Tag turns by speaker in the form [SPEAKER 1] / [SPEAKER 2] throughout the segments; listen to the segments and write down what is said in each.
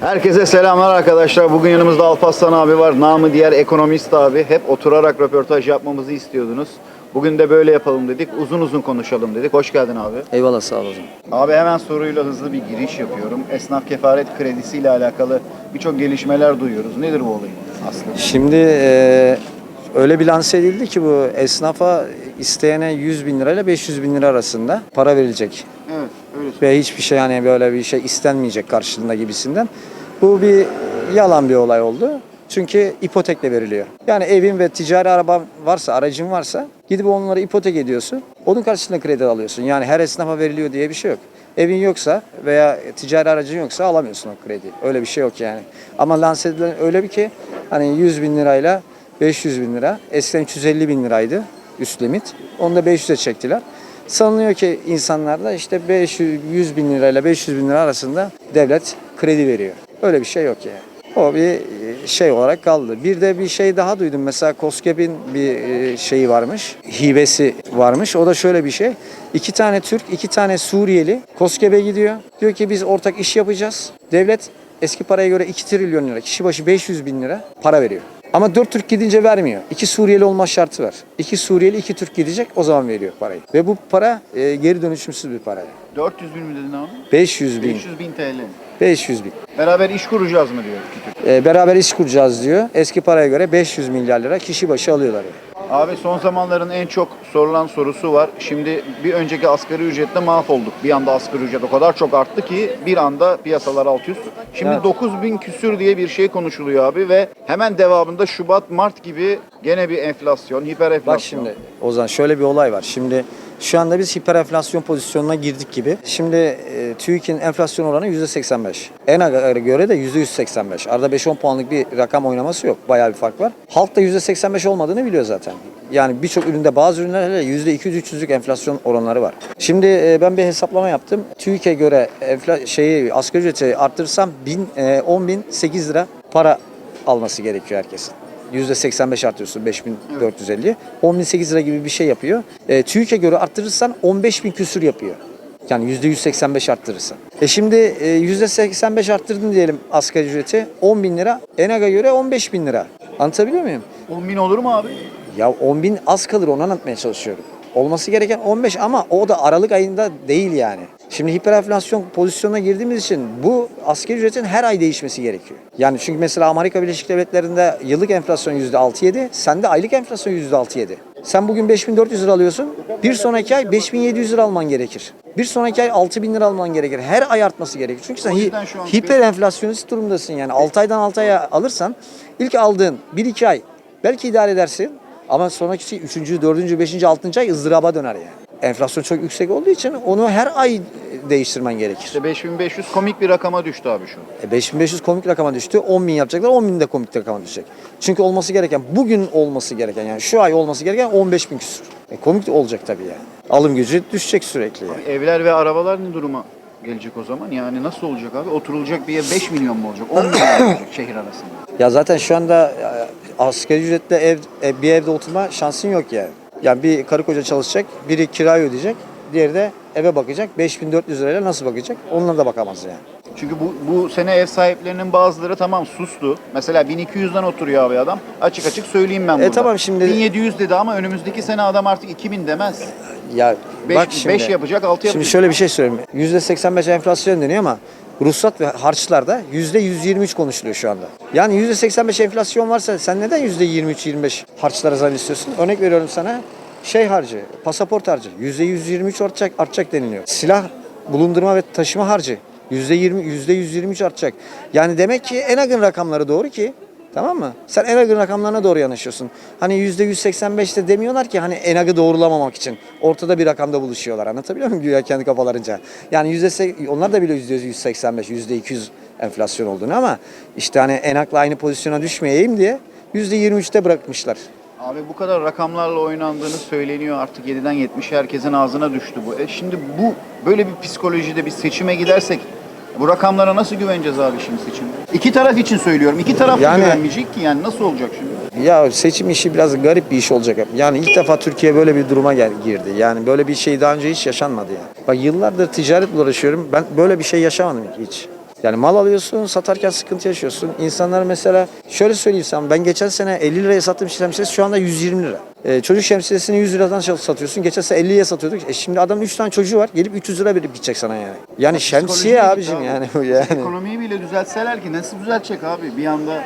[SPEAKER 1] Herkese selamlar arkadaşlar. Bugün yanımızda Alparslan abi var. Namı diğer ekonomist abi. Hep oturarak röportaj yapmamızı istiyordunuz. Bugün de böyle yapalım dedik. Uzun uzun konuşalım dedik. Hoş geldin abi.
[SPEAKER 2] Eyvallah sağ ol hocam.
[SPEAKER 1] Abi hemen soruyla hızlı bir giriş yapıyorum. Esnaf kefaret kredisiyle alakalı birçok gelişmeler duyuyoruz. Nedir bu olay aslında?
[SPEAKER 2] Şimdi e, öyle bir lanse edildi ki bu esnafa isteyene 100 bin lirayla 500 bin lira arasında para verilecek. Ve hiçbir şey yani böyle bir şey istenmeyecek karşılığında gibisinden. Bu bir yalan bir olay oldu. Çünkü ipotekle veriliyor. Yani evin ve ticari araba varsa, aracın varsa gidip onları ipotek ediyorsun. Onun karşılığında kredi alıyorsun. Yani her esnafa veriliyor diye bir şey yok. Evin yoksa veya ticari aracın yoksa alamıyorsun o krediyi. Öyle bir şey yok yani. Ama lanse edilen öyle bir ki hani 100 bin lirayla 500 bin lira. Eskiden 350 bin liraydı üst limit. Onu da 500'e çektiler. Sanılıyor ki insanlarda işte 500, 100 bin lirayla 500 bin lira arasında devlet kredi veriyor. Öyle bir şey yok yani. O bir e, şey olarak kaldı. Bir de bir şey daha duydum. Mesela COSGAP'in bir e, şeyi varmış. Hibesi varmış. O da şöyle bir şey. İki tane Türk, iki tane Suriyeli COSGAP'e gidiyor. Diyor ki biz ortak iş yapacağız. Devlet eski paraya göre 2 trilyon lira, kişi başı 500 bin lira para veriyor. Ama 4 Türk gidince vermiyor. 2 Suriyeli olma şartı var. 2 Suriyeli, 2 Türk gidecek o zaman veriyor parayı. Ve bu para e, geri dönüşümsüz bir para.
[SPEAKER 1] 400 bin mi dedin abi?
[SPEAKER 2] 500 bin.
[SPEAKER 1] 500 bin TL.
[SPEAKER 2] 500 bin.
[SPEAKER 1] Beraber iş kuracağız mı diyor iki.
[SPEAKER 2] E, beraber iş kuracağız diyor. Eski paraya göre 500 milyar lira kişi başı alıyorlar. Yani.
[SPEAKER 1] Abi son zamanların en çok sorulan sorusu var. Şimdi bir önceki asgari ücretle mahvolduk. Bir anda asgari ücret o kadar çok arttı ki bir anda piyasalar alt üst. Şimdi
[SPEAKER 2] Evet.
[SPEAKER 1] 9000 küsür diye bir şey konuşuluyor abi ve hemen devamında Şubat, Mart gibi gene bir enflasyon, hiper enflasyon.
[SPEAKER 2] Bak şimdi Ozan şöyle bir olay var. Şimdi şu anda biz hiper enflasyon pozisyonuna girdik gibi. Şimdi e, TÜİK'in enflasyon oranı %85. ENAG'a göre de %185. Arada 5-10 puanlık bir rakam oynaması yok. Bayağı bir fark var. Halk da %85 olmadığını biliyor zaten. Yani birçok üründe bazı ürünler hele %200-300'lük enflasyon oranları var. Şimdi e, ben bir hesaplama yaptım. TÜİK'e göre enfla şeyi asgari ücreti arttırırsam 1000 e, 10.008 lira para alması gerekiyor herkesin. %85 artıyorsun 5450. 10.008 lira gibi bir şey yapıyor. E, TÜİK'e göre arttırırsan 15.000 küsür yapıyor. Yani %185 arttırırsan. E şimdi e, %85 arttırdın diyelim asgari ücreti 10 bin lira. ENAG'a göre 15 bin lira. Anlatabiliyor muyum?
[SPEAKER 1] 10 bin olur mu abi?
[SPEAKER 2] Ya 10 bin az kalır onu anlatmaya çalışıyorum. Olması gereken 15 ama o da Aralık ayında değil yani. Şimdi hiperenflasyon pozisyonuna girdiğimiz için bu asgari ücretin her ay değişmesi gerekiyor. Yani çünkü mesela Amerika Birleşik Devletleri'nde yıllık enflasyon %6-7, sende aylık enflasyon %6-7. Sen bugün 5400 lira alıyorsun, bir sonraki ay 5700 lira alman gerekir. Bir sonraki ay 6000 lira alman gerekir. Her ay artması gerekir. Çünkü sen hi-
[SPEAKER 1] yüzden şu an-
[SPEAKER 2] hiper enflasyonist durumdasın yani. 6 aydan 6 aya alırsan ilk aldığın 1-2 ay belki idare edersin ama sonraki 3. 4. 5. 6. ay ızdıraba döner yani. Enflasyon çok yüksek olduğu için onu her ay değiştirmen gerekir.
[SPEAKER 1] İşte 5500 komik bir rakama düştü abi şu.
[SPEAKER 2] E 5500 komik rakama düştü. 10 bin yapacaklar. 10 bin de komik rakama düşecek. Çünkü olması gereken, bugün olması gereken yani şu ay olması gereken 15 bin küsur. E komik olacak tabii yani. Alım gücü düşecek sürekli yani.
[SPEAKER 1] Evler ve arabalar ne duruma gelecek o zaman? Yani nasıl olacak abi? Oturulacak bir yer 5 milyon mu olacak? 10 milyon mu olacak şehir arasında?
[SPEAKER 2] Ya zaten şu anda e, asgari ücretle ev, e, bir evde oturma şansın yok yani. Yani bir karı koca çalışacak, biri kirayı ödeyecek, diğeri de eve bakacak. 5400 lirayla nasıl bakacak? Onunla da bakamaz yani.
[SPEAKER 1] Çünkü bu, bu sene ev sahiplerinin bazıları tamam sustu. Mesela 1200'den oturuyor abi adam. Açık açık söyleyeyim ben burada.
[SPEAKER 2] tamam şimdi-
[SPEAKER 1] 1700 dedi ama önümüzdeki sene adam artık 2000 demez.
[SPEAKER 2] Ya
[SPEAKER 1] 5,
[SPEAKER 2] bak şimdi.
[SPEAKER 1] 5 yapacak 6 yapacak.
[SPEAKER 2] Şimdi şöyle bir şey söyleyeyim. %85 enflasyon deniyor ama ruhsat ve harçlarda %123 konuşuluyor şu anda. Yani %85 enflasyon varsa sen neden %23-25 harçlara zam istiyorsun? Örnek veriyorum sana şey harcı, pasaport harcı %123 artacak, artacak deniliyor. Silah bulundurma ve taşıma harcı %20, %123 artacak. Yani demek ki en akın rakamları doğru ki Tamam mı? Sen ENAG'ın rakamlarına doğru yanaşıyorsun. Hani %185'te demiyorlar ki hani ENAG'ı doğrulamamak için. Ortada bir rakamda buluşuyorlar. Anlatabiliyor muyum güya kendi kafalarınca? Yani yüzde onlar da biliyor %185, %200 enflasyon olduğunu ama işte hani ENAG'la aynı pozisyona düşmeyeyim diye %23'te bırakmışlar.
[SPEAKER 1] Abi bu kadar rakamlarla oynandığını söyleniyor artık 7'den 70'e herkesin ağzına düştü bu. E şimdi bu böyle bir psikolojide bir seçime gidersek bu rakamlara nasıl güveneceğiz abi şimdi seçimde? İki taraf için söylüyorum. İki taraf da
[SPEAKER 2] Yani-
[SPEAKER 1] güvenmeyecek ki yani nasıl olacak şimdi?
[SPEAKER 2] Ya seçim işi biraz garip bir iş olacak. Yani ilk defa Türkiye böyle bir duruma gel- girdi. Yani böyle bir şey daha önce hiç yaşanmadı yani. Bak yıllardır ticaretle uğraşıyorum. Ben böyle bir şey yaşamadım hiç. Yani mal alıyorsun, satarken sıkıntı yaşıyorsun. İnsanlar mesela şöyle söyleyeyim sana ben geçen sene 50 liraya sattığım şemsiyesi şu anda 120 lira. Ee, çocuk şemsiyesini 100 liradan satıyorsun. Geçen sene 50'ye satıyorduk. E şimdi adamın 3 tane çocuğu var. Gelip 300 lira verip gidecek sana yani. Yani şemsiye abicim
[SPEAKER 1] gitti
[SPEAKER 2] yani
[SPEAKER 1] abi.
[SPEAKER 2] bu yani.
[SPEAKER 1] Bile düzeltseler ki nasıl düzeltecek abi bir anda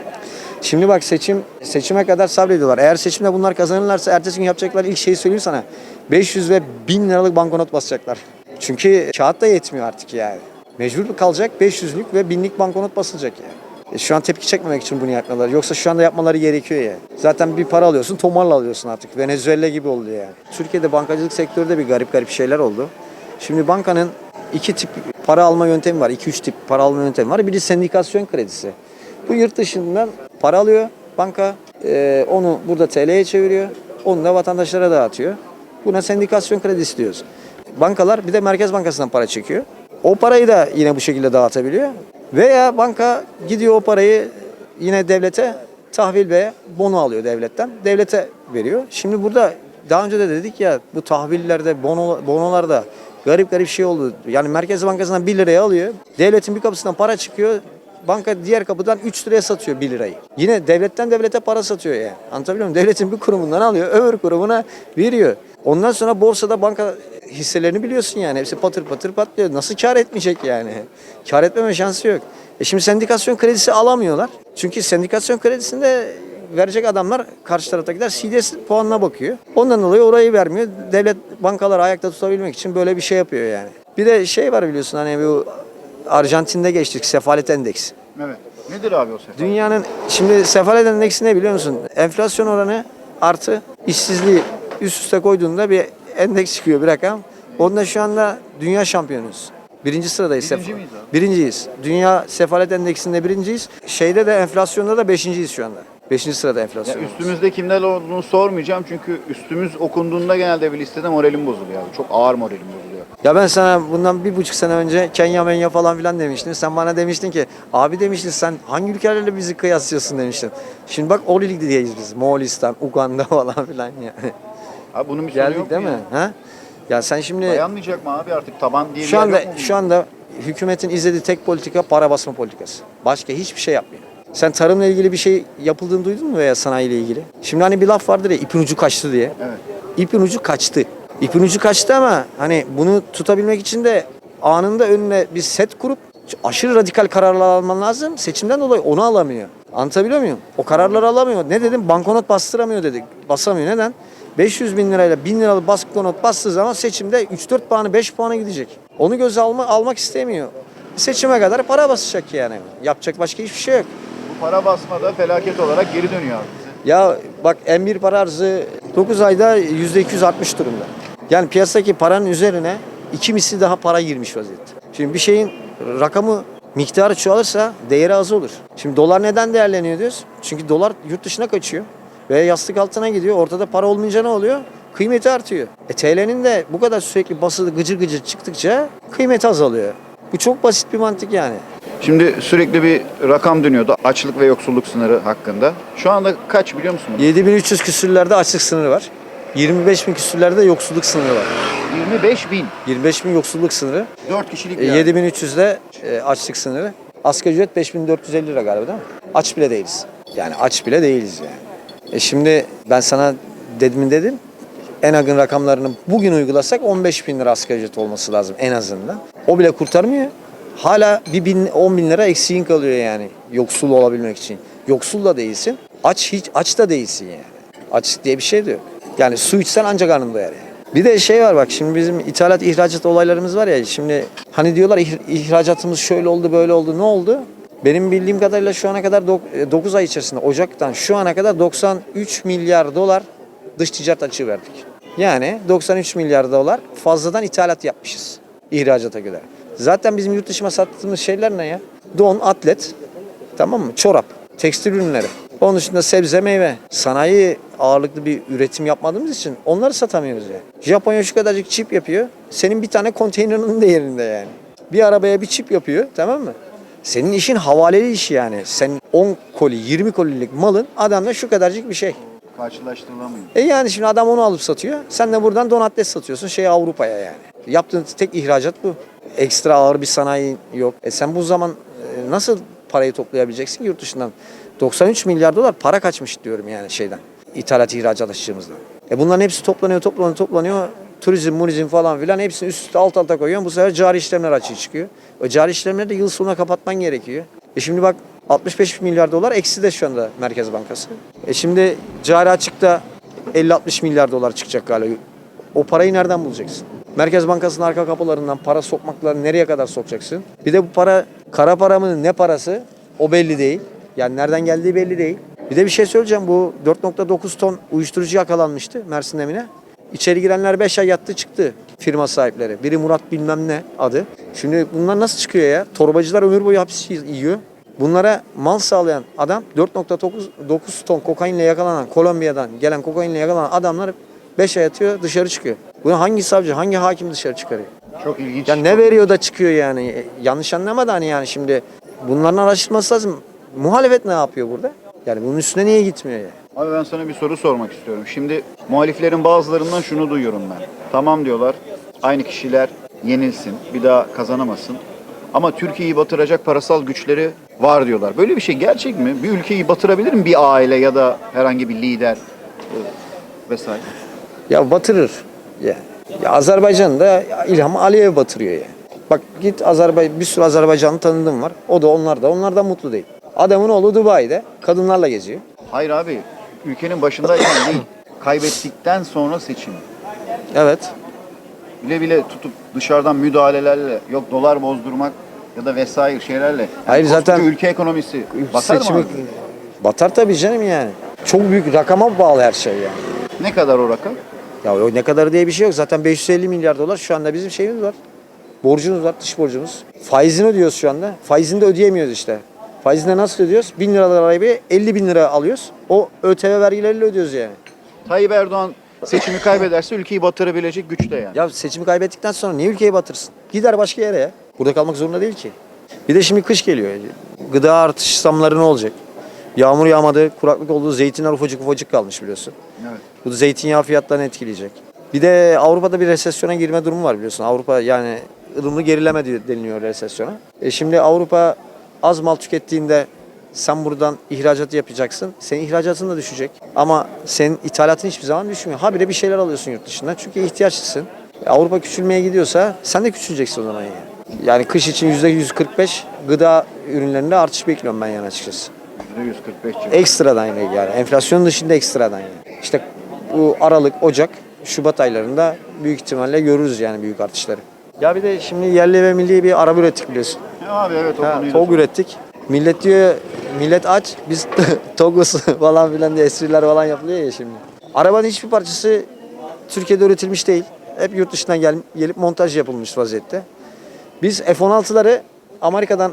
[SPEAKER 2] Şimdi bak seçim seçime kadar sabrediyorlar. Eğer seçimde bunlar kazanırlarsa ertesi gün yapacakları ilk şeyi söyleyeyim sana. 500 ve 1000 liralık banknot basacaklar. Çünkü kağıt da yetmiyor artık yani. Mecbur kalacak 500'lük ve 1000'lik banknot basılacak yani. E şu an tepki çekmemek için bunu yapmıyorlar. Yoksa şu anda yapmaları gerekiyor yani. Zaten bir para alıyorsun, tomarla alıyorsun artık. Venezuela gibi oldu yani. Türkiye'de bankacılık sektöründe bir garip garip şeyler oldu. Şimdi bankanın iki tip para alma yöntemi var. 2-3 tip para alma yöntemi var. Biri sendikasyon kredisi. Bu yurt dışından para alıyor banka. e, onu burada TL'ye çeviriyor. Onu da vatandaşlara dağıtıyor. Buna sendikasyon kredisi diyoruz. Bankalar bir de Merkez Bankası'ndan para çekiyor. O parayı da yine bu şekilde dağıtabiliyor. Veya banka gidiyor o parayı yine devlete tahvil ve bono alıyor devletten. Devlete veriyor. Şimdi burada daha önce de dedik ya bu tahvillerde, bono, bonolarda garip garip şey oldu. Yani Merkez Bankası'ndan 1 liraya alıyor. Devletin bir kapısından para çıkıyor. Banka diğer kapıdan 3 liraya satıyor 1 lirayı. Yine devletten devlete para satıyor yani. Anlatabiliyor muyum? Devletin bir kurumundan alıyor, öbür kurumuna veriyor. Ondan sonra borsada banka hisselerini biliyorsun yani. Hepsi patır patır patlıyor. Nasıl kar etmeyecek yani? Kar etmeme şansı yok. E şimdi sendikasyon kredisi alamıyorlar. Çünkü sendikasyon kredisinde verecek adamlar karşı taraftakiler CDS puanına bakıyor. Ondan dolayı orayı vermiyor. Devlet bankaları ayakta tutabilmek için böyle bir şey yapıyor yani. Bir de şey var biliyorsun hani bu Arjantin'de geçtik sefalet endeksi.
[SPEAKER 1] evet. Nedir abi o sefer?
[SPEAKER 2] Dünyanın şimdi sefalet endeksi ne biliyor musun? Enflasyon oranı artı işsizliği üst üste koyduğunda bir endeks çıkıyor bir rakam. Onda şu anda dünya şampiyonuyuz. Birinci sıradayız.
[SPEAKER 1] Birinci miyiz abi?
[SPEAKER 2] Birinciyiz. Dünya sefalet endeksinde birinciyiz. Şeyde de enflasyonda da beşinciyiz şu anda. Beşinci sırada
[SPEAKER 1] Ya
[SPEAKER 2] enflasyon.
[SPEAKER 1] üstümüzde kimler olduğunu sormayacağım çünkü üstümüz okunduğunda genelde bir listede moralim bozuluyor abi. Çok ağır moralim bozuluyor.
[SPEAKER 2] Ya ben sana bundan bir buçuk sene önce Kenya Menya falan filan demiştin. Sen bana demiştin ki abi demiştin sen hangi ülkelerle bizi kıyaslıyorsun demiştin. Şimdi bak o ligdeyiz biz. Moğolistan, Uganda falan filan yani.
[SPEAKER 1] Abi bunun bir
[SPEAKER 2] Geldik
[SPEAKER 1] yok
[SPEAKER 2] değil mi?
[SPEAKER 1] ya?
[SPEAKER 2] Ha? Ya sen şimdi
[SPEAKER 1] Dayanmayacak mı abi artık taban diye
[SPEAKER 2] şu anda şu anda hükümetin izlediği tek politika para basma politikası. Başka hiçbir şey yapmıyor. Sen tarımla ilgili bir şey yapıldığını duydun mu veya sanayiyle ilgili? Şimdi hani bir laf vardır ya ipin ucu kaçtı diye.
[SPEAKER 1] Evet.
[SPEAKER 2] İpin ucu kaçtı. İpin ucu kaçtı ama hani bunu tutabilmek için de anında önüne bir set kurup aşırı radikal kararlar alman lazım. Seçimden dolayı onu alamıyor. Anlatabiliyor muyum? O kararları alamıyor. Ne dedim? Bankonot bastıramıyor dedik. Basamıyor. Neden? 500 bin lirayla 1000 liralık banknot bastığı zaman seçimde 3-4 puanı 5 puanı gidecek. Onu göze alma, almak istemiyor. Seçime kadar para basacak yani. Yapacak başka hiçbir şey yok.
[SPEAKER 1] Para basmada felaket olarak geri dönüyor bize.
[SPEAKER 2] Ya bak M1 para arzı 9 ayda %200 artmış durumda. Yani piyasadaki paranın üzerine iki misli daha para girmiş vaziyette. Şimdi bir şeyin rakamı miktarı çoğalırsa değeri az olur. Şimdi dolar neden değerleniyor diyoruz? Çünkü dolar yurt dışına kaçıyor ve yastık altına gidiyor. Ortada para olmayınca ne oluyor? Kıymeti artıyor. E TL'nin de bu kadar sürekli basılı gıcır gıcır çıktıkça kıymeti azalıyor. Bu çok basit bir mantık yani.
[SPEAKER 1] Şimdi sürekli bir rakam dönüyordu açlık ve yoksulluk sınırı hakkında. Şu anda kaç biliyor musun? bunu?
[SPEAKER 2] 7300 küsürlerde açlık sınırı var. 25 bin küsürlerde yoksulluk sınırı var.
[SPEAKER 1] 25 bin.
[SPEAKER 2] 25 bin yoksulluk sınırı.
[SPEAKER 1] 4 kişilik
[SPEAKER 2] E,
[SPEAKER 1] bir aile.
[SPEAKER 2] 7300'de e, açlık sınırı. Asgari ücret 5450 lira galiba değil mi? Aç bile değiliz. Yani aç bile değiliz yani. E şimdi ben sana dedim dedim. En rakamlarını bugün uygulasak 15 bin lira asgari ücret olması lazım en azından. O bile kurtarmıyor. Hala bir bin, 10 bin lira eksiğin kalıyor yani yoksul olabilmek için. Yoksul da değilsin. Aç hiç aç da değilsin yani. Aç diye bir şey de yok. Yani su içsen ancak karnın doyar yani. Bir de şey var bak şimdi bizim ithalat ihracat olaylarımız var ya şimdi hani diyorlar ih- ihracatımız şöyle oldu böyle oldu ne oldu? Benim bildiğim kadarıyla şu ana kadar 9 ay içerisinde Ocak'tan şu ana kadar 93 milyar dolar dış ticaret açığı verdik. Yani 93 milyar dolar fazladan ithalat yapmışız ihracata göre. Zaten bizim yurt dışına sattığımız şeyler ne ya? Don, atlet, tamam mı? Çorap, tekstil ürünleri. Onun dışında sebze, meyve. Sanayi ağırlıklı bir üretim yapmadığımız için onları satamıyoruz yani. Japonya şu kadarcık çip yapıyor. Senin bir tane konteynerinin değerinde yani. Bir arabaya bir çip yapıyor tamam mı? Senin işin havaleli iş yani. Sen 10 koli, 20 kolilik malın adamda şu kadarcık bir şey.
[SPEAKER 1] Karşılaştırılamıyor.
[SPEAKER 2] E yani şimdi adam onu alıp satıyor. Sen de buradan don atlet satıyorsun şey Avrupa'ya yani. Yaptığın tek ihracat bu. Ekstra ağır bir sanayi yok. E sen bu zaman nasıl parayı toplayabileceksin yurt dışından? 93 milyar dolar para kaçmış diyorum yani şeyden. İthalat ihracat açığımızdan. E bunların hepsi toplanıyor, toplanıyor, toplanıyor. Turizm, murizm falan filan hepsini üst üste alt alta koyuyorsun. Bu sefer cari işlemler açığı çıkıyor. O cari işlemleri de yıl sonuna kapatman gerekiyor. E şimdi bak 65 milyar dolar eksi de şu anda Merkez Bankası. E şimdi cari açıkta 50-60 milyar dolar çıkacak galiba. O parayı nereden bulacaksın? Merkez Bankası'nın arka kapılarından para sokmakla nereye kadar sokacaksın? Bir de bu para kara para mı ne parası o belli değil. Yani nereden geldiği belli değil. Bir de bir şey söyleyeceğim bu 4.9 ton uyuşturucu yakalanmıştı Mersin Emine. İçeri girenler 5 ay yattı çıktı firma sahipleri. Biri Murat bilmem ne adı. Şimdi bunlar nasıl çıkıyor ya? Torbacılar ömür boyu hapis yiyor. Bunlara mal sağlayan adam 4.9 ton kokainle yakalanan Kolombiya'dan gelen kokainle yakalanan adamlar 5 ay yatıyor dışarı çıkıyor. Bunu hangi savcı, hangi hakim dışarı çıkarıyor?
[SPEAKER 1] Çok ilginç.
[SPEAKER 2] Ya ne veriyor da çıkıyor yani? E, Yanlış anlama da hani yani şimdi bunların araştırması lazım. Muhalefet ne yapıyor burada? Yani bunun üstüne niye gitmiyor ya?
[SPEAKER 1] Abi ben sana bir soru sormak istiyorum. Şimdi muhaliflerin bazılarından şunu duyuyorum ben. Tamam diyorlar aynı kişiler yenilsin bir daha kazanamasın. Ama Türkiye'yi batıracak parasal güçleri var diyorlar. Böyle bir şey gerçek mi? Bir ülkeyi batırabilir mi bir aile ya da herhangi bir lider e, vesaire?
[SPEAKER 2] Ya batırır. Ya, ya Azerbaycan'da İlham Aliyev batırıyor ya. Bak git Azerbaycan bir sürü Azerbaycanlı tanıdığım var. O da onlar da onlardan mutlu değil. Adamın oğlu Dubai'de kadınlarla geziyor.
[SPEAKER 1] Hayır abi ülkenin başındayken değil kaybettikten sonra seçim.
[SPEAKER 2] Evet.
[SPEAKER 1] Bile bile tutup dışarıdan müdahalelerle yok dolar bozdurmak ya da vesaire şeylerle. Yani
[SPEAKER 2] Hayır, zaten
[SPEAKER 1] ülke ekonomisi batar
[SPEAKER 2] Seçimi-
[SPEAKER 1] mı abi?
[SPEAKER 2] Batar tabii canım yani. Çok büyük rakama bağlı her şey yani.
[SPEAKER 1] Ne kadar o rakam?
[SPEAKER 2] Ya o ne kadar diye bir şey yok. Zaten 550 milyar dolar şu anda bizim şeyimiz var. Borcumuz var, dış borcumuz. Faizini ödüyoruz şu anda. Faizini de ödeyemiyoruz işte. Faizini nasıl ödüyoruz? 1000 liralar arabayı 50 bin lira alıyoruz. O ÖTV vergileriyle ödüyoruz yani.
[SPEAKER 1] Tayyip Erdoğan seçimi kaybederse ülkeyi batırabilecek güçte yani.
[SPEAKER 2] Ya seçimi kaybettikten sonra niye ülkeyi batırsın? Gider başka yere ya. Burada kalmak zorunda değil ki. Bir de şimdi kış geliyor. Gıda artış zamları ne olacak? Yağmur yağmadı, kuraklık oldu, zeytinler ufacık ufacık kalmış biliyorsun.
[SPEAKER 1] Evet.
[SPEAKER 2] Bu da zeytinyağı fiyatlarını etkileyecek. Bir de Avrupa'da bir resesyona girme durumu var biliyorsun. Avrupa yani ılımlı gerileme diye- deniliyor resesyona. E şimdi Avrupa az mal tükettiğinde sen buradan ihracatı yapacaksın. Senin ihracatın da düşecek. Ama senin ithalatın hiçbir zaman düşmüyor. Habire bir şeyler alıyorsun yurt dışından. Çünkü ihtiyaçlısın. E Avrupa küçülmeye gidiyorsa sen de küçüleceksin o zaman yani. Yani kış için %145 gıda ürünlerinde artış bekliyorum ben yani açıkçası.
[SPEAKER 1] %145 civarı.
[SPEAKER 2] Ekstradan yani. yani enflasyonun dışında ekstradan yani. İşte bu Aralık, Ocak, Şubat aylarında büyük ihtimalle görürüz yani büyük artışları. Ya bir de şimdi yerli ve milli bir araba ürettik biliyorsun.
[SPEAKER 1] Ya abi evet o
[SPEAKER 2] Ha,
[SPEAKER 1] konuyu da
[SPEAKER 2] TOG ürettik. Millet diyor, millet aç, biz TOG'uz falan filan diye espriler falan yapılıyor ya şimdi. Arabanın hiçbir parçası Türkiye'de üretilmiş değil. Hep yurt dışından gel, gelip montaj yapılmış vaziyette. Biz F-16'ları Amerika'dan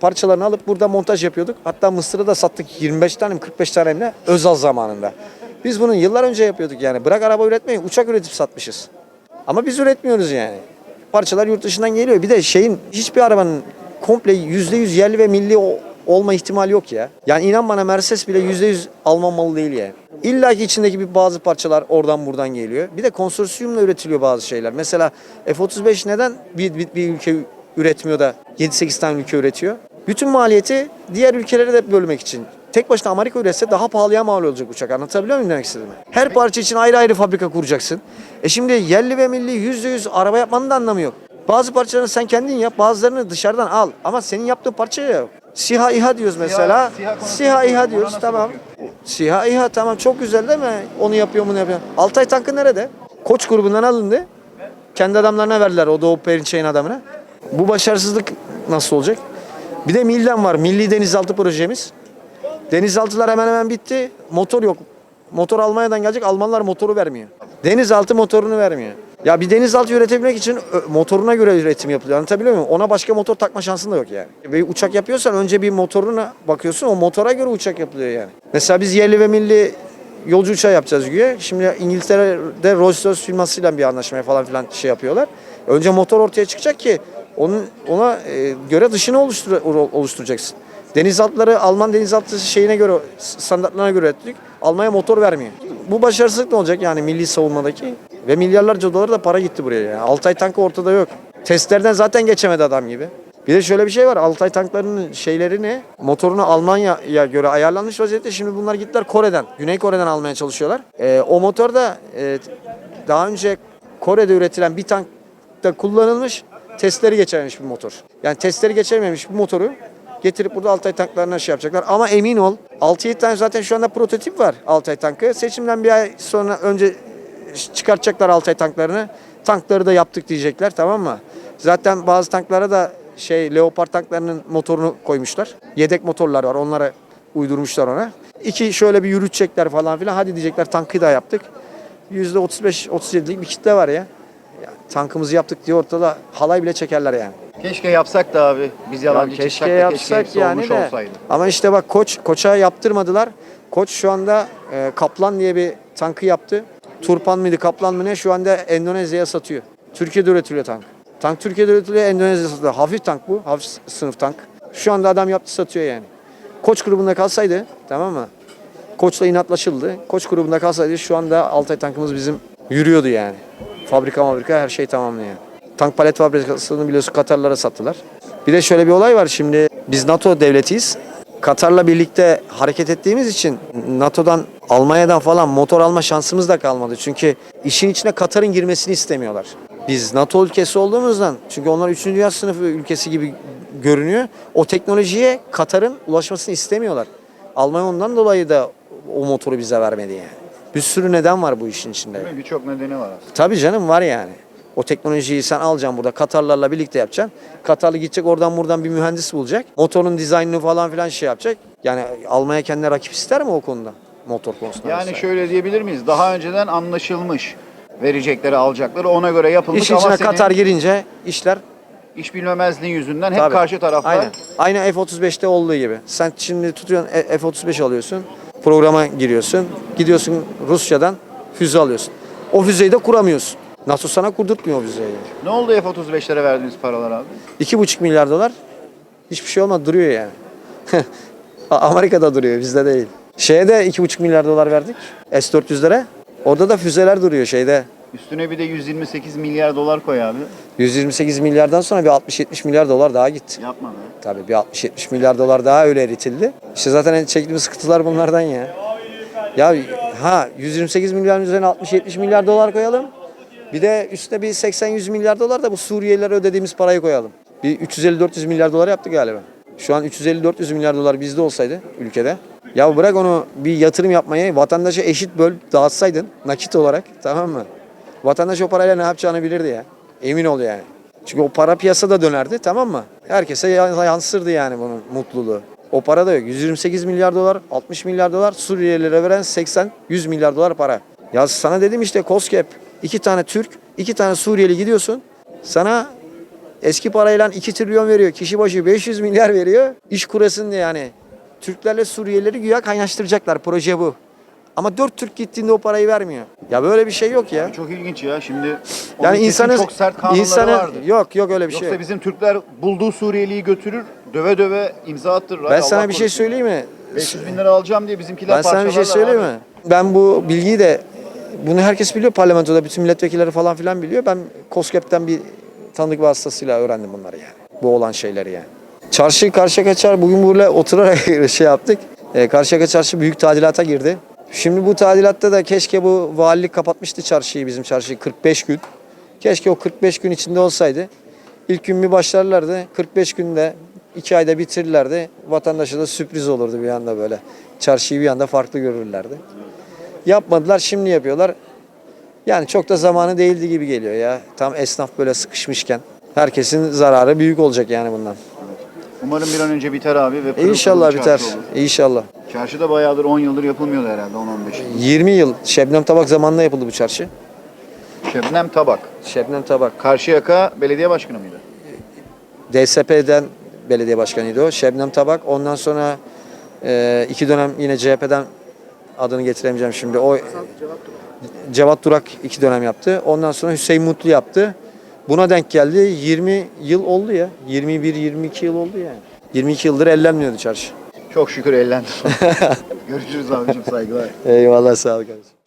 [SPEAKER 2] parçalarını alıp burada montaj yapıyorduk. Hatta Mısır'a da sattık 25 tane mi 45 tane mi Özal zamanında. Biz bunu yıllar önce yapıyorduk yani. Bırak araba üretmeyi uçak üretip satmışız. Ama biz üretmiyoruz yani. Parçalar yurt dışından geliyor. Bir de şeyin hiçbir arabanın komple %100 yerli ve milli olma ihtimali yok ya. Yani inan bana Mercedes bile %100 Alman malı değil yani. İlla ki içindeki bir bazı parçalar oradan buradan geliyor. Bir de konsorsiyumla üretiliyor bazı şeyler. Mesela F-35 neden bir, bir, bir ülke üretmiyor da 7-8 tane ülke üretiyor? Bütün maliyeti diğer ülkelere de bölmek için. Tek başına Amerika üretse daha pahalıya mal olacak uçak. Anlatabiliyor muyum demek istediğimi? Her parça için ayrı ayrı fabrika kuracaksın. E şimdi yerli ve milli %100 araba yapmanın da anlamı yok. Bazı parçalarını sen kendin yap, bazılarını dışarıdan al. Ama senin yaptığın parça yok. SİHA İHA diyoruz mesela.
[SPEAKER 1] SİHA
[SPEAKER 2] SİHA İHA diyoruz tamam. SİHA İHA tamam çok güzel değil mi? Onu yapıyor bunu yapıyor. Altay tankı nerede? Koç grubundan alındı. Kendi adamlarına verdiler o Doğu Perinçek'in adamına. Bu başarısızlık nasıl olacak? Bir de Milden var. Milli Denizaltı projemiz. Denizaltılar hemen hemen bitti. Motor yok. Motor Almanya'dan gelecek. Almanlar motoru vermiyor. Denizaltı motorunu vermiyor. Ya bir denizaltı üretebilmek için motoruna göre üretim yapılıyor. Anlatabiliyor muyum? Ona başka motor takma şansın da yok yani. Ve uçak yapıyorsan önce bir motoruna bakıyorsun. O motora göre uçak yapılıyor yani. Mesela biz yerli ve milli yolcu uçağı yapacağız güya. Şimdi İngiltere'de Rolls-Royce firmasıyla bir anlaşmaya falan filan şey yapıyorlar. Önce motor ortaya çıkacak ki onun ona e, göre dışını oluştur, oluşturacaksın. Denizaltıları Alman denizaltısı şeyine göre standartlarına göre ürettik. Almanya motor vermiyor. Bu başarısızlık ne olacak yani milli savunmadaki? Ve milyarlarca dolar da para gitti buraya yani. Altay tankı ortada yok. Testlerden zaten geçemedi adam gibi. Bir de şöyle bir şey var. Altay tanklarının şeylerini motorunu Almanya'ya göre ayarlanmış vaziyette. Şimdi bunlar gittiler Kore'den, Güney Kore'den almaya çalışıyorlar. Ee, o motor da e, daha önce Kore'de üretilen bir tankta kullanılmış testleri geçermiş bir motor. Yani testleri geçememiş bir motoru getirip burada Altay tanklarına şey yapacaklar. Ama emin ol 6-7 tane zaten şu anda prototip var Altay tankı. Seçimden bir ay sonra önce çıkartacaklar Altay tanklarını. Tankları da yaptık diyecekler tamam mı? Zaten bazı tanklara da şey Leopard tanklarının motorunu koymuşlar. Yedek motorlar var onlara uydurmuşlar ona. İki şöyle bir yürütecekler falan filan. Hadi diyecekler tankı da yaptık. %35-37'lik bir kitle var ya. ya. Tankımızı yaptık diye ortada halay bile çekerler yani.
[SPEAKER 1] Keşke yapsak da abi. Biz
[SPEAKER 2] Ya
[SPEAKER 1] yalancı
[SPEAKER 2] keşke
[SPEAKER 1] çıksak da
[SPEAKER 2] yapsak
[SPEAKER 1] hepsi
[SPEAKER 2] yani
[SPEAKER 1] olmuş
[SPEAKER 2] de.
[SPEAKER 1] olsaydı.
[SPEAKER 2] Ama işte bak koç koça yaptırmadılar. Koç şu anda e, Kaplan diye bir tankı yaptı. Turpan mıydı Kaplan mı ne şu anda Endonezya'ya satıyor. Türkiye'de üretiliyor tank. Tank Türkiye'de üretiliyor Endonezya'da satılıyor. Hafif tank bu. Hafif sınıf tank. Şu anda adam yaptı satıyor yani. Koç grubunda kalsaydı tamam mı? Koçla inatlaşıldı. Koç grubunda kalsaydı şu anda Altay tankımız bizim yürüyordu yani. Fabrika fabrika her şey tamamlı yani. Tank palet fabrikasını biliyorsun Katarlara sattılar. Bir de şöyle bir olay var şimdi biz NATO devletiyiz. Katar'la birlikte hareket ettiğimiz için NATO'dan Almanya'dan falan motor alma şansımız da kalmadı. Çünkü işin içine Katar'ın girmesini istemiyorlar. Biz NATO ülkesi olduğumuzdan çünkü onlar 3. Dünya sınıfı ülkesi gibi görünüyor. O teknolojiye Katar'ın ulaşmasını istemiyorlar. Almanya ondan dolayı da o motoru bize vermedi yani. Bir sürü neden var bu işin içinde.
[SPEAKER 1] Birçok nedeni var aslında.
[SPEAKER 2] Tabii canım var yani. O teknolojiyi sen alacaksın burada Katarlarla birlikte yapacaksın. Katarlı gidecek oradan buradan bir mühendis bulacak. Motorun dizaynını falan filan şey yapacak. Yani almaya kendine rakip ister mi o konuda? Motor konusunda.
[SPEAKER 1] Yani
[SPEAKER 2] mesela.
[SPEAKER 1] şöyle diyebilir miyiz? Daha önceden anlaşılmış verecekleri alacakları ona göre yapılmış
[SPEAKER 2] İşin
[SPEAKER 1] ama
[SPEAKER 2] içine
[SPEAKER 1] senin
[SPEAKER 2] Katar girince işler
[SPEAKER 1] iş bilmemezliğin yüzünden hep
[SPEAKER 2] Tabii.
[SPEAKER 1] karşı taraflar
[SPEAKER 2] Aynen. Aynı F-35'te olduğu gibi. Sen şimdi tutuyorsun E- F-35 alıyorsun. Programa giriyorsun. Gidiyorsun Rusya'dan füze alıyorsun. O füzeyi de kuramıyorsun. NATO sana kurdurtmuyor o füzeyi.
[SPEAKER 1] Ne oldu F-35'lere verdiğiniz paralar abi?
[SPEAKER 2] 2,5 milyar dolar hiçbir şey olmadı duruyor yani. Amerika'da duruyor bizde değil. Şeye de 2,5 milyar dolar verdik S-400'lere. Orada da füzeler duruyor şeyde.
[SPEAKER 1] Üstüne bir de 128 milyar dolar koy abi.
[SPEAKER 2] 128 milyardan sonra bir 60-70 milyar dolar daha gitti.
[SPEAKER 1] Yapma be.
[SPEAKER 2] Tabii bir 60-70 milyar dolar daha öyle eritildi. İşte zaten en çektiğimiz sıkıntılar bunlardan ya. Ya ha 128 milyarın üzerine 60-70 milyar dolar koyalım. Bir de üstüne bir 80-100 milyar dolar da bu Suriyelilere ödediğimiz parayı koyalım. Bir 350-400 milyar dolar yaptık galiba. Şu an 350-400 milyar dolar bizde olsaydı ülkede. Ya bırak onu bir yatırım yapmayı vatandaşa eşit böl dağıtsaydın nakit olarak tamam mı? Vatandaş o parayla ne yapacağını bilirdi ya. Emin ol yani. Çünkü o para piyasada dönerdi tamam mı? Herkese yan- yansırdı yani bunun mutluluğu. O para da yok. 128 milyar dolar, 60 milyar dolar Suriyelilere veren 80, 100 milyar dolar para. Ya sana dedim işte COSGAP iki tane Türk, iki tane Suriyeli gidiyorsun. Sana eski parayla 2 trilyon veriyor. Kişi başı 500 milyar veriyor. İş kurasın diye yani. Türklerle Suriyelileri güya kaynaştıracaklar. Proje bu. Ama 4 Türk gittiğinde o parayı vermiyor. Ya böyle bir şey yok ya.
[SPEAKER 1] Çok ilginç ya. Şimdi
[SPEAKER 2] Yani insanın
[SPEAKER 1] çok sert kanunları
[SPEAKER 2] insanın
[SPEAKER 1] vardı.
[SPEAKER 2] yok yok öyle bir şey.
[SPEAKER 1] Yoksa
[SPEAKER 2] yok.
[SPEAKER 1] bizim Türkler bulduğu Suriyeliyi götürür, döve döve imza attırır.
[SPEAKER 2] Ben
[SPEAKER 1] Allah
[SPEAKER 2] sana bir şey söyleyeyim mi?
[SPEAKER 1] 500 bin lira alacağım diye bizimkiler
[SPEAKER 2] Ben sana bir şey söyleyeyim
[SPEAKER 1] abi.
[SPEAKER 2] mi? Ben bu bilgiyi de bunu herkes biliyor parlamentoda bütün milletvekilleri falan filan biliyor. Ben COSGAP'ten bir tanıdık vasıtasıyla öğrendim bunları yani. Bu olan şeyleri yani. Çarşı Karşıyaka Çar bugün burada oturarak şey yaptık. E, Karşıyaka Çarşı büyük tadilata girdi. Şimdi bu tadilatta da keşke bu valilik kapatmıştı çarşıyı bizim çarşıyı 45 gün. Keşke o 45 gün içinde olsaydı. İlk gün bir başlarlardı. 45 günde iki ayda bitirirlerdi. Vatandaşa da sürpriz olurdu bir anda böyle. Çarşıyı bir anda farklı görürlerdi. Yapmadılar şimdi yapıyorlar. Yani çok da zamanı değildi gibi geliyor ya. Tam esnaf böyle sıkışmışken. Herkesin zararı büyük olacak yani bundan.
[SPEAKER 1] Umarım bir an önce biter abi ve pırıl
[SPEAKER 2] İnşallah
[SPEAKER 1] pırıl
[SPEAKER 2] biter.
[SPEAKER 1] çarşı olur.
[SPEAKER 2] İnşallah.
[SPEAKER 1] Çarşı da bayağıdır 10 yıldır yapılmıyordu herhalde 10-15 yıl.
[SPEAKER 2] 20 yıl Şebnem Tabak zamanında yapıldı bu çarşı.
[SPEAKER 1] Şebnem Tabak.
[SPEAKER 2] Şebnem Tabak.
[SPEAKER 1] Karşıyaka belediye başkanı mıydı?
[SPEAKER 2] DSP'den belediye başkanıydı o. Şebnem Tabak. Ondan sonra e, iki dönem yine CHP'den adını getiremeyeceğim şimdi. O Cevat Durak iki dönem yaptı. Ondan sonra Hüseyin Mutlu yaptı. Buna denk geldi. 20 yıl oldu ya. 21-22 yıl oldu yani. 22 yıldır ellenmiyordu çarşı.
[SPEAKER 1] Çok şükür ellendi. Görüşürüz abicim saygılar.
[SPEAKER 2] Eyvallah sağ ol kardeşim.